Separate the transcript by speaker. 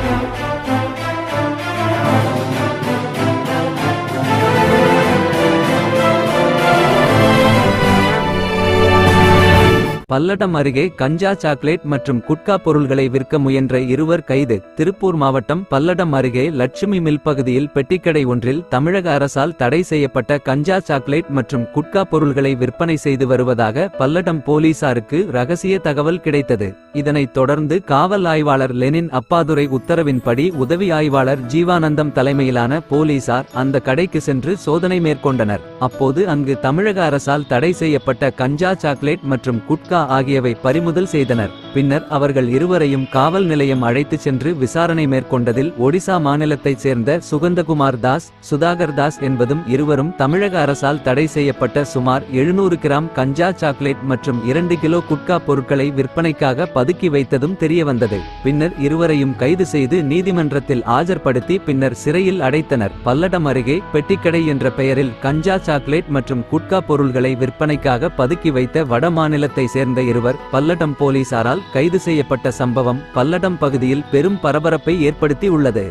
Speaker 1: Thank you. Palladam அருகே கஞ்சா chocolate மற்றும் குட்கா பொருள்களை விற்க முயன்ற இருவர் கைது. திருப்பூர் மாவட்டம் பல்லடம் அருகே லட்சுமி மில் பகுதியில் பெட்டிக்கடை ஒன்றில் தமிழக அரசால் தடை செய்யப்பட்ட கஞ்சா சாக்லேட் மற்றும் குட்கா பொருள்களை விற்பனை செய்து வருவதாக பல்லடம் போலீசாருக்கு ரகசிய தகவல் கிடைத்தது. இதனைத் தொடர்ந்து காவல் ஆய்வாளர் லெனின் அப்பாதுரை உத்தரவின்படி உதவி ஆய்வாளர் ஜீவானந்தம் தலைமையிலான போலீசார் அந்த கடைக்கு சென்று சோதனை மேற்கொண்டனர். அப்போது அங்கு தமிழக அரசால் தடை செய்யப்பட்ட கஞ்சா சாக்லேட் மற்றும் குட்கா ஆகியவை பறிமுதல் செய்தனர். பின்னர் அவர்கள் இருவரையும் காவல் நிலையம் அழைத்துச் சென்று விசாரணை மேற்கொண்டதில் ஒடிசா மாநிலத்தைச் சேர்ந்த சுகந்தகுமார் தாஸ் சுதாகர் தாஸ் என்பதும் இருவரும் தமிழக அரசால் தடை செய்யப்பட்ட சுமார் எழுநூறு கிராம் கஞ்சா சாக்லேட் மற்றும் இரண்டு கிலோ குட்கா பொருட்களை விற்பனைக்காக பதுக்கி வைத்ததும் தெரியவந்தது. பின்னர் இருவரையும் கைது செய்து நீதிமன்றத்தில் ஆஜர்படுத்தி பின்னர் சிறையில் அடைத்தனர். பல்லடம் அருகே பெட்டிக்கடை என்ற பெயரில் கஞ்சா சாக்லேட் மற்றும் குட்கா பொருள்களை விற்பனைக்காக பதுக்கி வைத்த வட மாநிலத்தை சேர்ந்த இருவர் பல்லடம் போலீசாரால் கைது செய்யப்பட்ட சம்பவம் பல்லடம் பகுதியில் பெரும் பரபரப்பை ஏற்படுத்தி உள்ளது